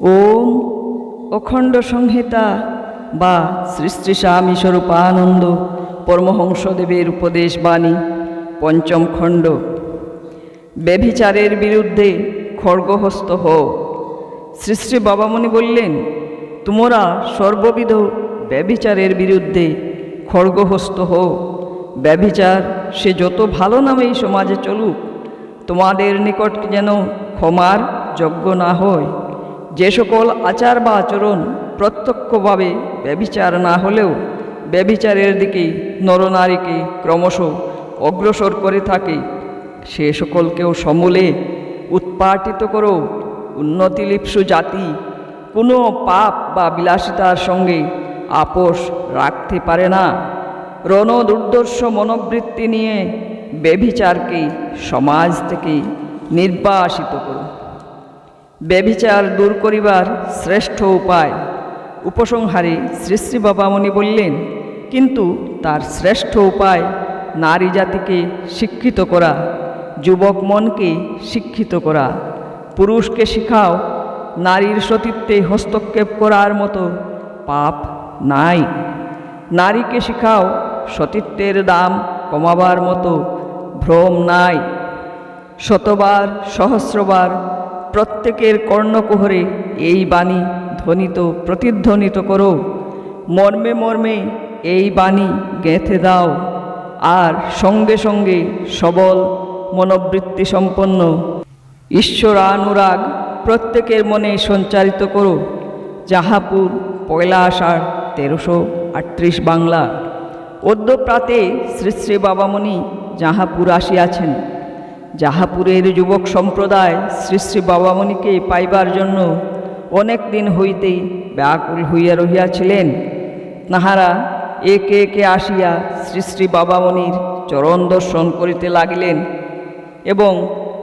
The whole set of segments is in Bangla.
ওম অখণ্ড সংহিতা বা শ্রী শ্রী স্বামী স্বরূপানন্দ পরমহংসদেবের উপদেশ বাণী পঞ্চম খণ্ড। ব্যভিচারের বিরুদ্ধে খড়গহস্ত হও। শ্রী শ্রী বাবামণি বললেন, তোমরা সর্ববিধ ব্যভিচারের বিরুদ্ধে খড়গহস্ত হও। ব্যভিচার সে যত ভালো নামেই সমাজে চলুক, তোমাদের নিকট যেন ক্ষমার যোগ্য না হয়। যে সকল আচার বা আচরণ প্রত্যক্ষভাবে ব্যভিচার না হলেও ব্যভিচারের দিকে নরনারীকে ক্রমশ অগ্রসর করে থাকে, সে সকলকেও সমূলে উৎপাটিত করো উন্নতিলিপ্সু জাতি কোনো পাপ বা বিলাসিতার সঙ্গে আপোষ রাখতে পারে না। রণ দুর্দর্শ মনোবৃত্তি নিয়ে ব্যভিচারকে সমাজ থেকে নির্বাসিত করো ব্যভিচার দূর করিবার শ্রেষ্ঠ উপায়। উপসংহারে শ্রী শ্রী বাবামণি বললেন, কিন্তু তার শ্রেষ্ঠ উপায় নারী জাতিকে শিক্ষিত করা, যুবক মনকে শিক্ষিত করা। পুরুষকে শিখাও, নারীর সতীত্বে হস্তক্ষেপ করার মতো পাপ নাই। নারীকে শিখাও, সতীত্বের দাম কমাবার মতো ভ্রম নাই। শতবার, সহস্রবার প্রত্যেকের কর্ণকুহরে এই বাণী ধ্বনিত, প্রতিধ্বনিত করো। মর্মে মর্মে এই বাণী গেঁথে দাও। আর সঙ্গে সঙ্গে সবল মনোবৃত্তি সম্পন্ন ঈশ্বরানুরাগ প্রত্যেকের মনে সঞ্চারিত করো। জাহাপুর, পয়লা আষাঢ়, তেরোশো আটত্রিশ বাংলা। অদ্য প্রাতে শ্রী শ্রী বাবামণি জাহাপুর আসিয়াছেন। জাহাপুরের যুবক সম্প্রদায় শ্রী শ্রী বাবামণিকে পাইবার জন্য অনেক দিন হইতেই ব্যাকুল হইয়া রহিয়াছিলেন। তাহারা একে একে আসিয়া শ্রী শ্রী বাবামণির চরণ দর্শন করিতে লাগিলেন এবং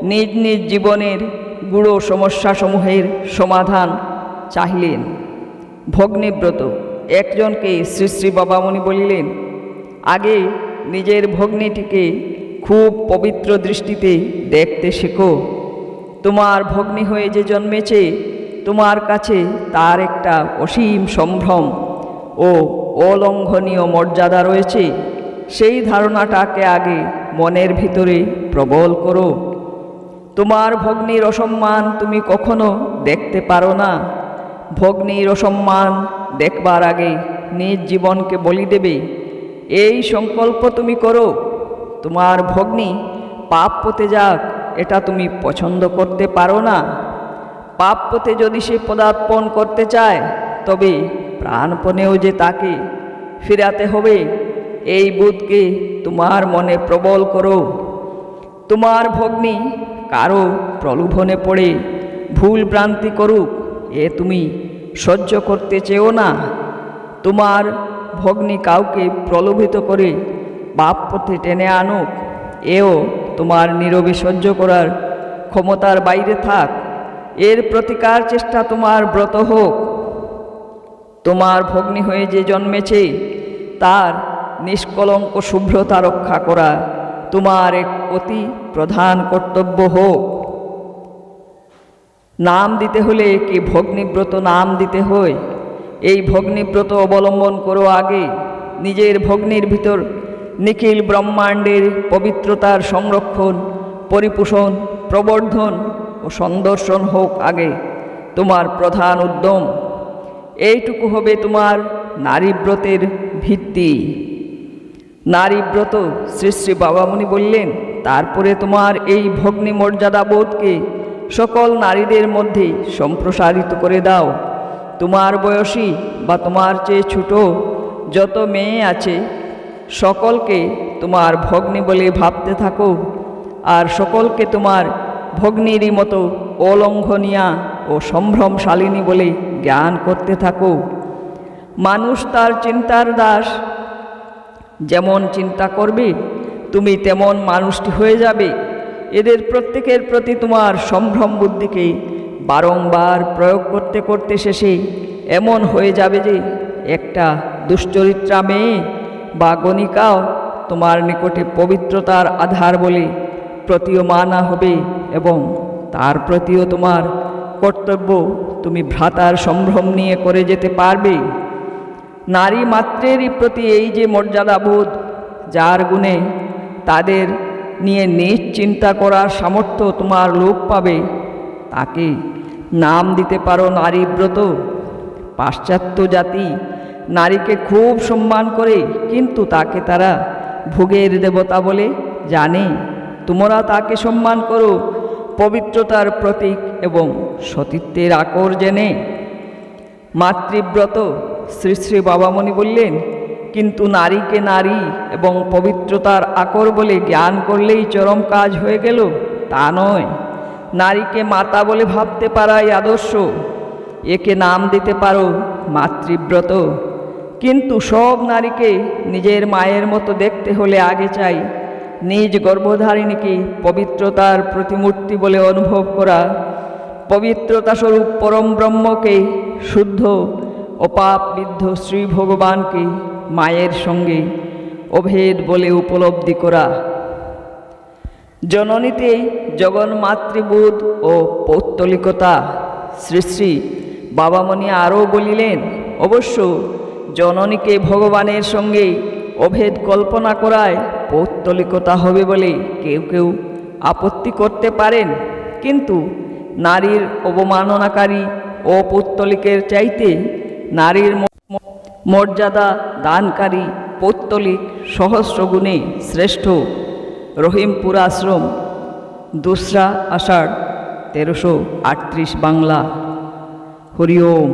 নিজ নিজ জীবনের গুড়ো সমস্যাসমূহের সমাধান চাহিলেন। ভগ্নিব্রত একজনকে শ্রী শ্রী বাবামণি বলিলেন, আগে নিজের ভগ্নিটিকে খুব পবিত্র দৃষ্টিতে দেখতে শেখো। তোমার ভগ্নি হয়ে যে জন্মেছে, তোমার কাছে তার একটা অসীম সম্ভ্রম ও অলঙ্ঘনীয় মর্যাদা রয়েছে। সেই ধারণাটাকে আগে মনের ভিতরে প্রবল করো। তোমার ভগ্নির অসম্মান তুমি কখনো দেখতে পারো না। ভগ্নির অসম্মান দেখবার আগে নিজ জীবনকে বলি দেবে। এই সংকল্প তুমি করো। তোমার ভগ্নি পাপ পথে যাক, এটা তুমি পছন্দ করতে পারো না। পাপ পথে যদি সে পদার্পণ করতে চায়, তবে প্রাণপণেও যে তাকে ফিরাতে হবে, এই বোধকে তোমার মনে প্রবল করো। তোমার ভগ্নি কারও প্রলোভনে পড়ে, ভুল ভ্রান্তি করুক, এ তুমি সহ্য করতে চেও না। তোমার ভগ্নি কাউকে প্রলোভিত করে বাপ পথে টেনে আনুক, এও তোমার নীরবে সহ্য করার ক্ষমতার বাইরে থাক। এর প্রতিকার চেষ্টা তোমার ব্রত হোক। তোমার ভগ্নি হয়ে যে জন্মেছে, তার নিষ্কলঙ্ক শুভ্রতা রক্ষা করা তোমার এক অতি প্রধান কর্তব্য হোক। নাম দিতে হলে কি ভগ্নিব্রত নাম দিতে হয়? এই ভগ্নিব্রত অবলম্বন করো আগে। নিজের ভগ্নির ভিতর নিখিল ব্রহ্মাণ্ডের পবিত্রতার সংরক্ষণ, পরিপোষণ, প্রবর্ধন ও সন্দর্শন হোক আগে তোমার প্রধান উদ্যম। এইটুকু হবে তোমার নারীব্রতের ভিত্তি। নারীব্রত শ্রী শ্রী বাবামণি বললেন, তারপরে তোমার এই ভগ্নি মর্যাদা বোধকে সকল নারীদের মধ্যে সম্প্রসারিত করে দাও। তোমার বয়সী বা তোমার চেয়ে ছোট যত মেয়ে আছে সকলকে তোমার ভগ্নি বলে ভাবতে থাকো, আর সকলকে তোমার ভগ্নিরই মতো অলঙ্ঘনীয়া ও সম্ভ্রমশালিনী বলে জ্ঞান করতে থাকো। মানুষ তার চিন্তার দাস, যেমন চিন্তা করবে, তুমি তেমন মানুষটি হয়ে যাবে। এদের প্রত্যেকের প্রতি তোমার সম্ভ্রম বুদ্ধিকে বারংবার প্রয়োগ করতে করতে শেষে এমন হয়ে যাবে যে একটা দুশ্চরিত্রা মেয়ে বা গণিকাও তোমার নিকটে পবিত্রতার আধার বলে প্রতীয়মানা হবে এবং তার প্রতিও তোমার কর্তব্য তুমি ভ্রাতার সম্ভ্রম নিয়ে করে যেতে পারবে। নারী মাত্রেরই প্রতি এই যে মর্যাদাবোধ, যার গুণে তাদের নিয়ে নিজ চিন্তা করার সামর্থ্য তোমার লোক পাবে, তাকে নাম দিতে পারো নারীব্রত। পাশ্চাত্য জাতি নারীকে খুব সম্মান করে, কিন্তু তাকে তারা ভোগের দেবতা বলে জানে। তোমরা তাকে সম্মান করো, পবিত্রতার প্রতীক এবং সতীত্বের আকর জেনে। মাতৃব্রত শ্রী শ্রী বাবামণি বললেন, কিন্তু নারীকে নারী এবং পবিত্রতার আকর বলে জ্ঞান করলেই চরম কাজ হয়ে গেল, তা নয়। নারীকে মাতা বলে ভাবতে পারাই আদর্শ। একে নাম দিতে পারো মাতৃব্রত। কিন্তু সব নারীকে নিজের মায়ের মতো দেখতে হলে আগে চাই। নিজ গর্ভধারিণীকে পবিত্রতার প্রতিমূর্তি বলে অনুভব করা। পবিত্রতা স্বরূপ পরম ব্রহ্মকে, শুদ্ধ অপাপ বিদ্ধ শ্রী ভগবানকে মায়ের সঙ্গে অভেদ বলে উপলব্ধি করা। জননীতেই জগন্মাতৃবোধ ও পৌত্তলিকতা। শ্রী শ্রী বাবামণি আরও বলিলেন, অবশ্য জননীকে ভগবানের সঙ্গে অভেদ কল্পনা করায় পৌত্তলিকতা হবে বলে কেউ কেউ আপত্তি করতে পারেন। কিন্তু নারীর অবমাননাকারী ও পৌত্তলিকের চাইতে নারীর মর্যাদা দানকারী পৌত্তলিক সহস্রগুণে শ্রেষ্ঠ। রহিমপুর আশ্রম, দোসরা আষাঢ় তেরোশো আটত্রিশ বাংলা। হরি ওম।